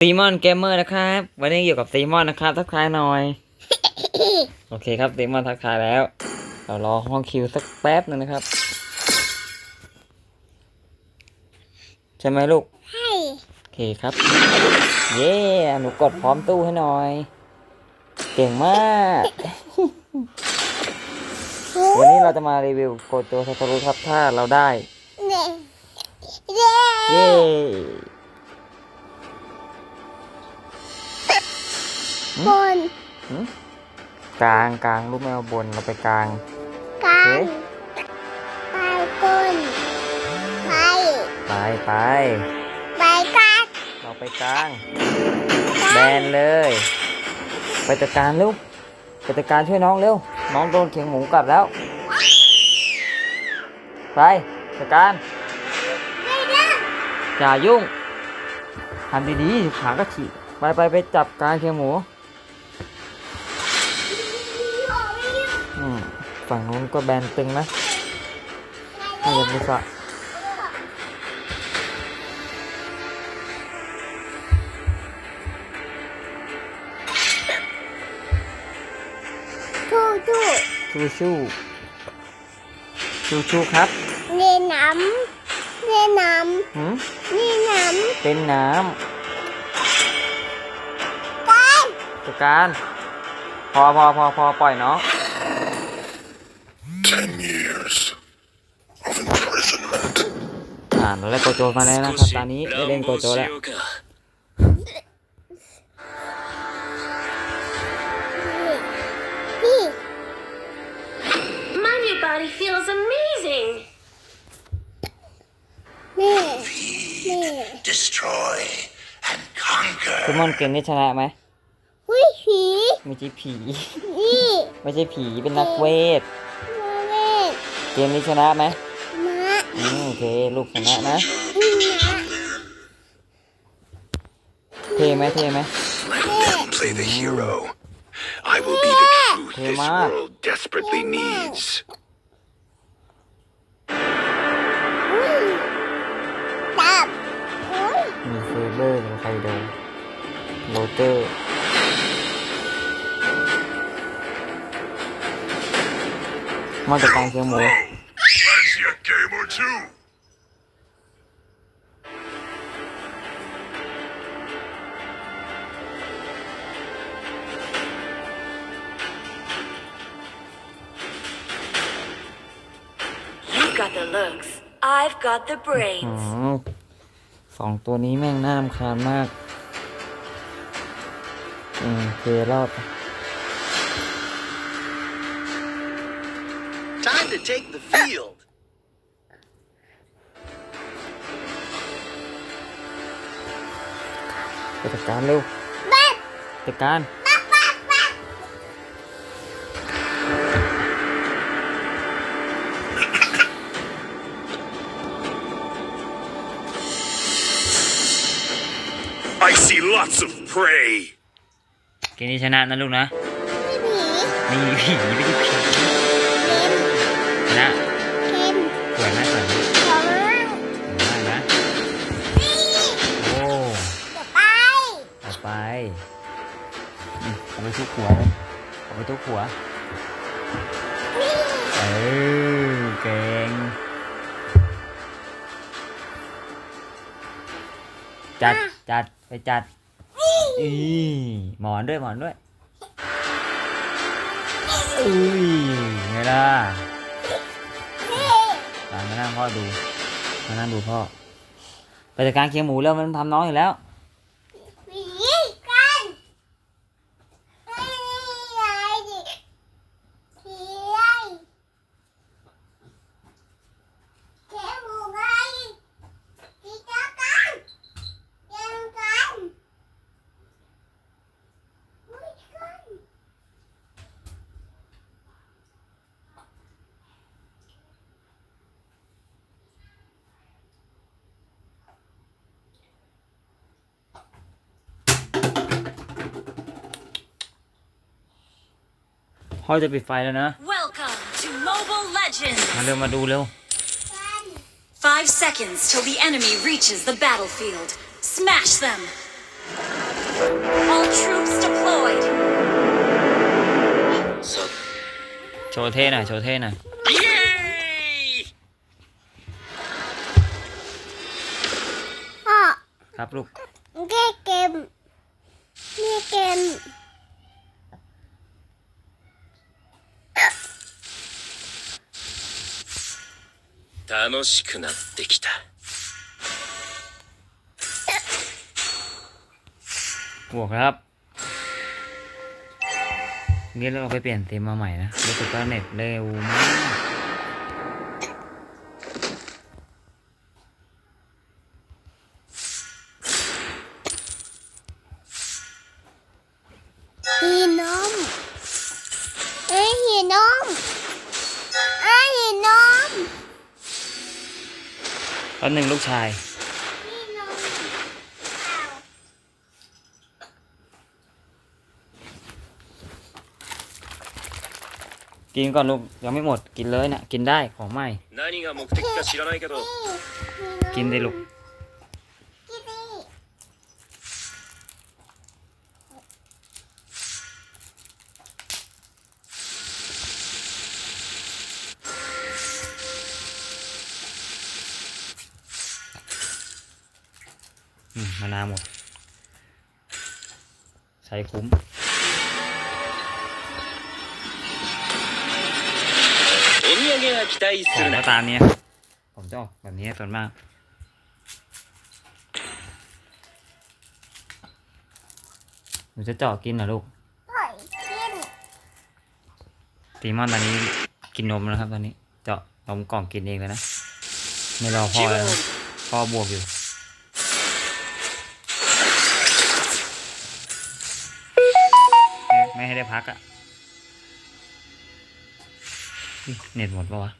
ซีมอนเกมเมอร์นะครับ วันนี้อยู่กับซีมอนนะครับ ทักทายหน่อย โอเคครับซีมอนทักทายแล้ว เรารอห้องคิวสักแป๊บหนึงนะครับ ใช่ไหมลูกให้โอเคครับ เย้หนูกดพร้อมตู้ให้หน่อย เก่งมาก วันนี้เราจะมารีวิวโกโจซาโตรุครับถ้าเราได้เน่เย้ เย้บนกลางกลางลูกแมวบนเราไปกลาง กลาเอ๊งไปบนไปไปไปไปกันเราไปกลาง แบนเลย ไปจัดการเร็วไปจัดการช่วยน้องเร็ว น้องโดนเขียงหมูกัดแล้ว ไปจัดการ อย่ายุ่งทำดีๆขาก็ฉีกไปไปไปจับการเขียงหมู ฝั่งนู้นก็แบนตึงนะให้ยาบุษะทูทูชูชูชูชูครับ เล่นน้ำเล่นน้หืมำเล่นน้เป็นน้ำกันำจัดการ พอพอพอพอปล่อยน้อง Ten years of imprisonment. อ่าเราได้โกโจมาแล้วนะครับตอนนี้ได้เล่นโกโจแล้วนี่ My new body feels amazing. นี่นี่ Destroy and conquer. คือมอนเกมนี้ชนะไหมหุ้ยผีไม่ใช่ผี นี่ ไม่ใช่ผีเป็นนักเวทมาเล่น เกมนี้ชนะไหมมาอืมโอเคลูกชนะนะอืมนะเท่ไหมเท่ไหม Let them play the hero. I will be the truth this Come on. world desperately needs. อุ้ยตับอุ้ยมีเซเบอร์กับไคโดโรเจอร์ มอนจัดการเชียงหมู Fancy a game or two? 'You've got the looks. I've got the อื brains. มสองตัวนี้แม่งน่ารำคาญมาก อืมโอเครอบ take the field. ไปจัดการเร็วบ้าจัดการ I see lots of prey. เกมนี้ชนะนะลูกนะ ไม่ผีไม่มีผีไม่ใช่ผีเค็มช นะเค็มสวยไหมสวยไหมของสวยมากนะนี่โอ้เดี๋ยวไปต่อไปอืมเอาไปทุกหัวเลยเอาไปทุกหัวนี่เออเก่งจัดจัดไปจัดอีหมอนด้วยหมอนด้วยอุ้ยไงล่ะนี่ตา มานั่งพ่อดู มานั่งดูพ่อไปจัดการเคียงหมูแล้วมันทำน้องอยู่แล้ว ผีกันไม่ไงดิผีไงแค่หมูไงผีจักกันยังกันอุ้ยกัน พ่อจะปิดไฟแล้วนะ Welcome to Mobile Legends มาเร็วมาดูเร็ว Five seconds till the enemy reaches the battlefield. Smash them. All troops deployed. โชว์เท่หน่อยโชว์เท่หน่อย Yay! พ่อครับลูก เล่นเกมเล่นเกม 楽しくなってきた บวกครับนี่เราไปเปลี่ยนธีมมาใหม่นะรู้สึกว่าเน็ตเร็วมาก อันหนึ่งลูกชาย กินก่อนลูกยังไม่หมดกินเลยนะกินได้ของใหม่ กินได้ลูก มานาหมด ใช้คุ้มของก็ตามนี้ผมจะออกแบบนี้ส่วนมากหนูจะเจาะกินเหรอลูกตีมอนตอนนี้กินนมแล้วครับตอนนี้ เจาะนมกล่องกินเองเลยนะ ไม่รอพ่อแล้วพ่อบวกอยู่ ไม่ไม่ให้ได้พักอะ่ะอุ๊ยเน็ตหมดปะวะ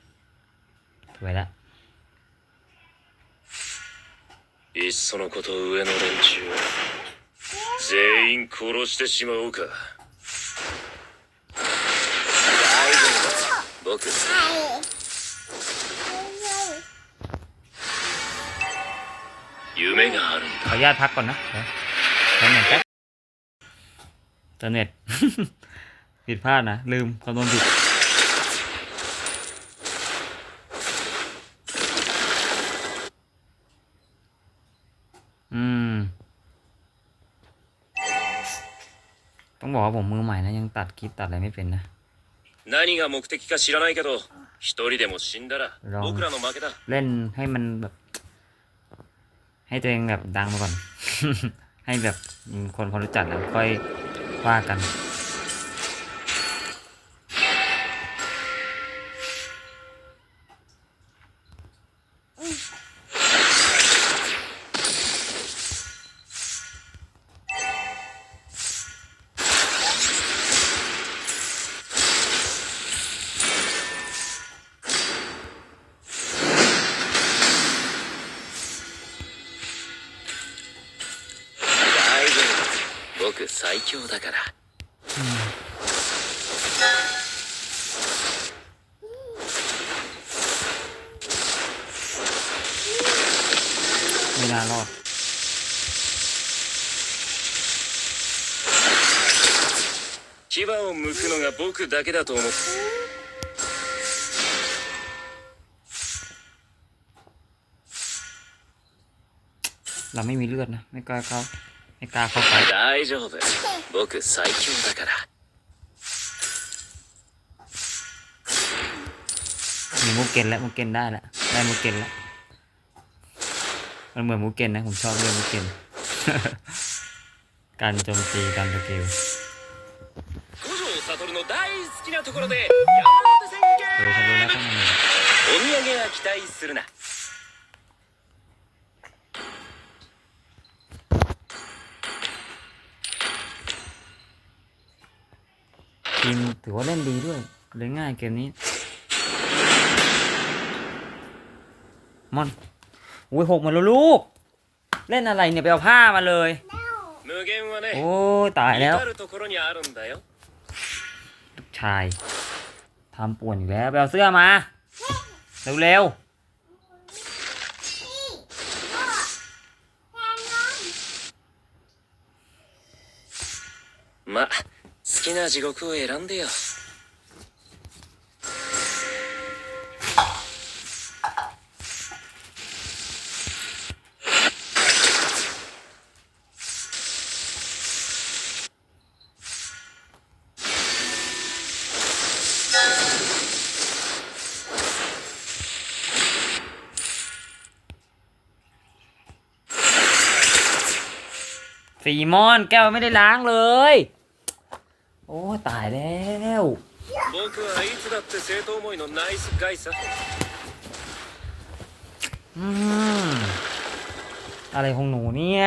ถวยละ いっそのこと上の連中全員殺してしまおうか大丈夫だ僕 ไข่เฮ้ย 夢があるん ขออนุญาตพักก่อนนะเดี๋ยวเติมเน็ตแป๊บ เติมเน็ต ผิดพลาดนะ ลืมคำนวณผิด อืม ต้องบอกว่าผมมือใหม่นะ ยังตัดคลิปตัดอะไรไม่เป็นนะ 何が目的か知らないけど一人でも死んだらラウン僕らの負けだ เล่นให้มันแบบ ให้ตัวเองแบบดังมาก่อน ให้แบบอืมคนพอรู้จักแล้วค่อย ว่ากัน 最強だから ไม่น่ารอด 牙を剥くのが僕だけだと思って เราไม่มีเลือดนะ ไม่กล้าเข้า ไม่กล้าเข้าไป 大丈夫僕最強だから มีมูเกนแล้วมูเกนได้แล้วได้มูเกนแล้วมันเหมือนมูเกนนะ ผมชอบเรื่องมูเกน การโจมตีการสกิล 五条悟の大好きなところで山手宣 เดี๋ยวฉันรู้แล้ว 言 ข้างในมีอะไร お土産は期待するな ถือว่าเล่นดีด้วยเล่นง่ายเกมนี้มอนอุ้ยหกหมดแล้วลูก เล่นอะไรเนี่ย ไปเอาผ้ามาเลย โอ้ตายแล้ว ลูกชายทำป่วนอยู่แล้วไปเอาเสื้อมา เร็วๆまあ好きな地獄を選んでよ ซีมอนแก้วไม่ได้ล้างเลย โอ้ตายแล้ว 僕はいつだって生徒思いのナイスガイさ อืมอะไรของหนูเนี่ย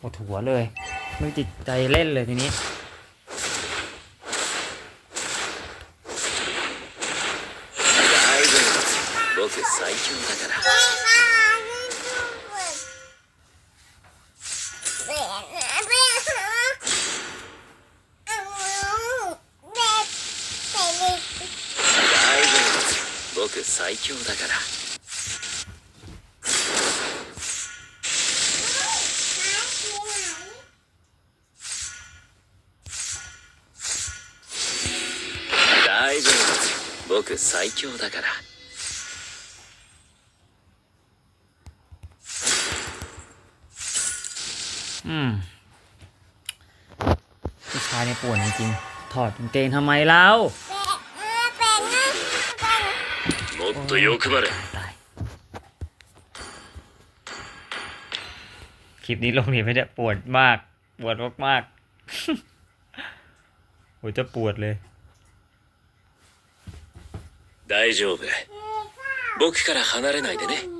ปวดหัวเลย ไม่จิตใจเล่นเลยทีนี้ 大丈夫僕最強だから 僕最強だから 大丈夫僕最強だから อืมผู้ชายในยป่วนจริงๆถอดกางเกงทำไมเล่า と欲張れ ตายคลิปนี้ลงนี่ไม่ได้ปวดมาก ปวดมากๆ โหจะปวดเลย 大丈夫僕から離れないでね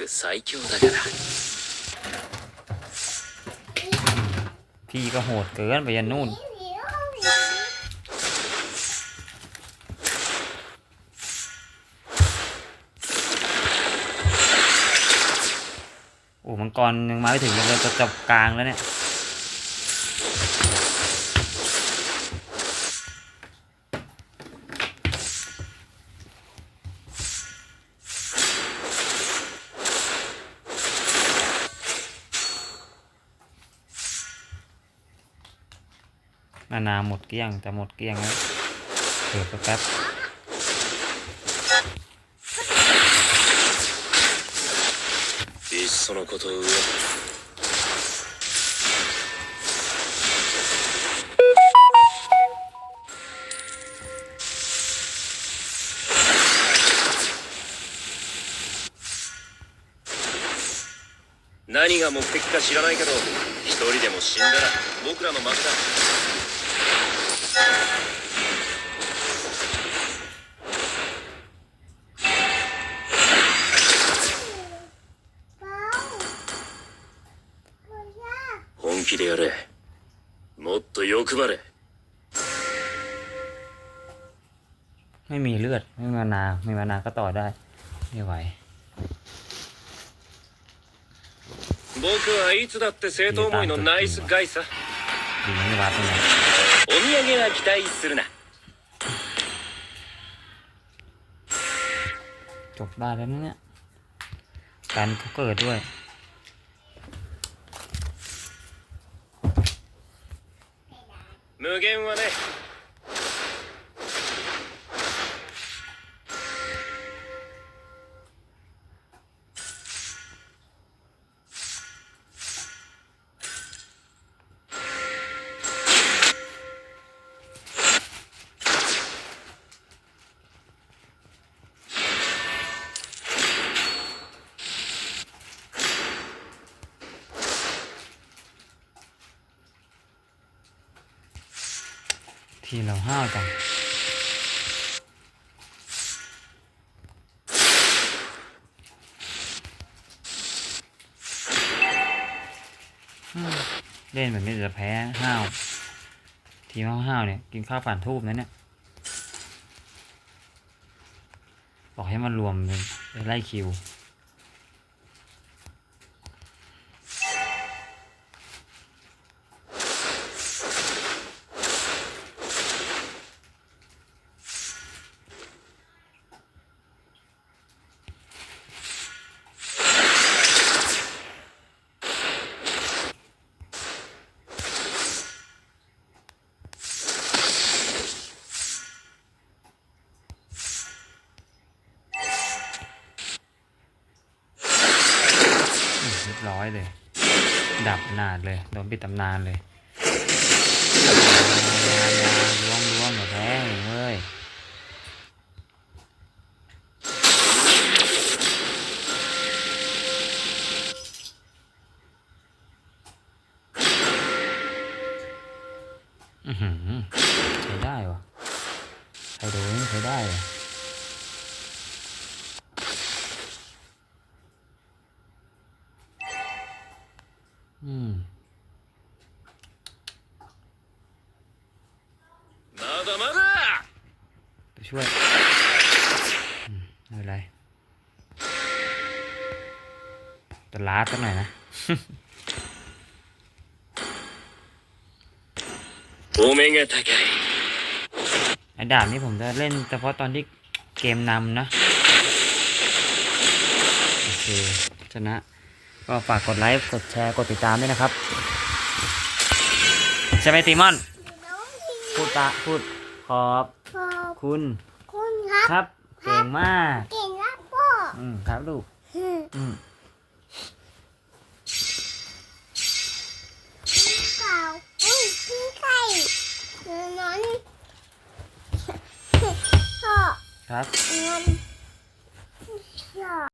夫僕最強だから พี่ก็โหดเกินไปยันนู่น โอ้มังกรยังมาไม่ถึงยังเลยจะจบกลางแล้วเนี่ย นานาหมดเกลี้ยงแต่หมดเกลี้ยงแล้วเดี๋ยวแป๊บ いっそのこと上何が目的か知らないけど一人でも死んだら僕らの負けだ เบาเบาย่า 本気でやれもっと欲張れ ไม่มีเลือด ไม่มีมานา ไม่มีมานาก็ต่อได้ ไม่ไหว 僕はいつだって生徒思いのナイスガイさ ดีไม่วัดตรงไหน お土産は期待するな จบได้แล้วนะเนี่ยกันก็เกิดด้วย 無限はね ทีเราห้าวจังเล่นแบบนี้จะแพ้ห้าว ทีมห้าวเนี่ย กินข้าวผ่านทูบนะเนี่ย บอกให้มันรวมเป็นไปไล่คิว รียบร้อยเลย ดับนานเลย โดนปิดตำนานเลยล้วงล้วงหมดแล้ว้ อืมไปช่วยอะไรตลาดตั้งไหนนะไอ้ดาบนี่ผมจะเล่นเฉพาะตอนที่เกมนำนะ โอเค ชนะ ก็ฝากกดไลค์กดแชร์กดติดตามด้วยนะครับใช่ไหมตีมอนน้องหินพูดตาพูดขอบขอบคุณคุณครับ ครับ เก่งมาก เก่งครับพ่ออืมครับลูกอืมอืมเก่าอุ้ยพี่ไก่นอนพ่อครับนอน